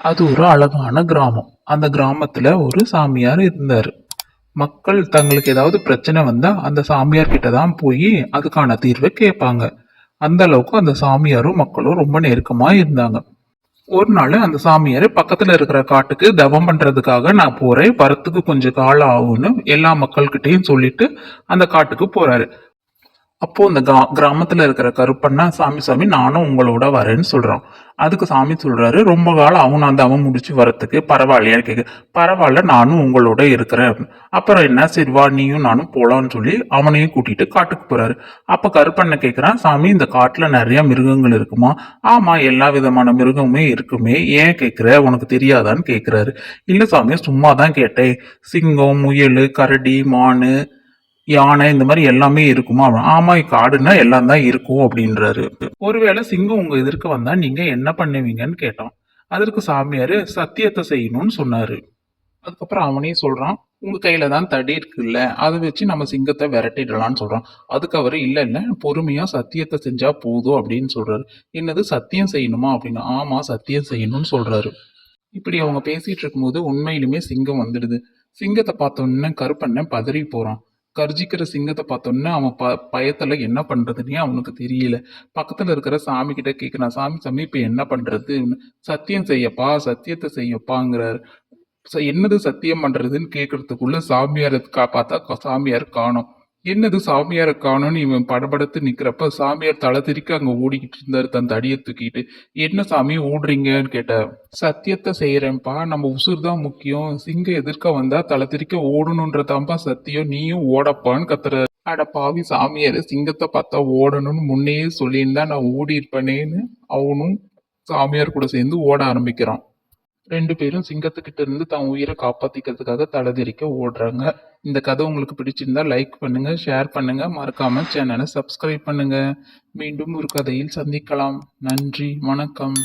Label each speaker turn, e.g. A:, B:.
A: அது ஒரு அழகான கிராமம். அந்த கிராமத்தில் ஒரு சாமியார் இருந்தார். மக்கள் தங்களுக்கு ஏதாவது பிரச்சனை வந்தால் அந்த சாமியார் கிட்ட தான் போய் அதுக்கான தீர்வை கேட்பாங்க. அந்த அளவுக்கு அந்த சாமியாரும் மக்களும் ரொம்ப நெருக்கமாக இருந்தாங்க. ஒரு நாள் அந்த சாமியார் பக்கத்தில் இருக்கிற காட்டுக்கு தவம் பண்ணுறதுக்காக நான் போகிறேன் வரத்துக்கு கொஞ்சம் காலம் ஆகும்னு எல்லா மக்கள்கிட்டையும் சொல்லிட்டு அந்த காட்டுக்கு போகிறாரு அப்போ இந்த கா கிராமத்துல இருக்கிற கருப்பண்ணா சாமி சாமி நானும் உங்களோட வரேன்னு சொல்றான் அதுக்கு சாமி சொல்றாரு ரொம்ப காலம் அவன் அந்த அவன் முடிச்சு வரத்துக்கு பரவாயில்லையா கேட்க பரவாயில்ல நானும் உங்களோட இருக்கிறேன். அப்புறம் என்ன சரி வா நீயும் நானும் போலான்னு சொல்லி அவனையும் கூட்டிட்டு காட்டுக்கு போறாரு. அப்ப கருப்பண்ணை கேக்குறான் சாமி இந்த காட்டுல நிறைய மிருகங்கள் இருக்குமா? ஆமா எல்லா விதமான மிருகமுமே இருக்குமே. ஏன் கேக்குற? உனக்கு தெரியாதான்னு கேக்குறாரு. இல்ல சாமி சும்மா தான் கேட்டேன். சிங்கம் முயல் கரடி மானு யானை இந்த மாதிரி எல்லாமே இருக்குமா? ஆமா காடுன்னா எல்லாம் தான் இருக்கும் அப்படின்றாரு. ஒருவேளை சிங்கம் உங்க இதற்கு வந்தா நீங்க என்ன பண்ணுவீங்கன்னு கேட்டோம் அதற்கு சாமியாரு சத்தியத்தை செய்யணும்னு சொன்னாரு. அதுக்கப்புறம் அவனே சொல்றான் உங்க கையில தான் தடி இருக்குல்ல அதை வச்சு நம்ம சிங்கத்தை விரட்டிடலாம்னு சொல்றான். அதுக்கு அவர் இல்ல இல்ல பொறுமையா சத்தியத்தை செஞ்சா போதும் அப்படின்னு சொல்றாரு. என்னது சத்தியம் செய்யணுமா? அப்படின்னு ஆமா சத்தியம் செய்யணும்னு சொல்றாரு. இப்படி அவங்க பேசிட்டு இருக்கும்போது உண்மையிலுமே சிங்கம் வந்துடுது. சிங்கத்தை பார்த்தோன்னே கருப்பண்ணன் பதறி போறான். கர்ஜிக்கிற சிங்கத்தை பார்த்தோன்னே அவன் ப பயத்தில் என்ன பண்ணுறதுன்னே அவனுக்கு தெரியல. பக்கத்தில் இருக்கிற சாமி கிட்ட கேட்கிறான் சாமி சாமி இப்போ என்ன பண்ணுறது சத்தியம் செய்யப்பா சத்தியத்தை செய்யப்பாங்கிறாரு. ச- என்னது சத்தியம் பண்ணுறதுன்னு கேட்கறதுக்குள்ள சாமியார் கா- பார்த்தா சாமியார் காணோம். என்னது சாமியாரை காணும்னு இவன் படபடத்து நிக்கிறப்ப சாமியார் தலை திரிக்க அங்க ஓடிக்கிட்டு இருந்தாரு தன் தடியை தூக்கிட்டு. என்ன சாமி ஓடுறீங்கன்னு கேட்ட சத்தியத்தை செய்யறேன்ப்பா நம்ம உசுர் தான் முக்கியம். சிங்கம் எதிர்க்க வந்தா தலை திரிக்க ஓடணுன்றதாம்பா சத்தியம். நீயும் ஓடப்பான்னு கத்துற அட பாவி சாமியார் சிங்கத்தை பார்த்தா ஓடணும்னு முன்னையே சொல்லியிருந்தா நான் ஓடி இருப்பேனேன்னு அவனும் சாமியார் கூட சேர்ந்து ஓட ஆரம்பிக்கிறான். ரெண்டு பேரும் சிங்கத்துக்கிட்ட இருந்து தன் உயிரை காப்பாத்திக்கிறதுக்காக தலைதெறிக்க ஓடுறாங்க. இந்த கதை உங்களுக்கு பிடிச்சிருந்தா லைக் பண்ணுங்க ஷேர் பண்ணுங்க. மறக்காம சேனலை சப்ஸ்கிரைப் பண்ணுங்க. மீண்டும் ஒரு கதையில் சந்திக்கலாம். நன்றி வணக்கம்.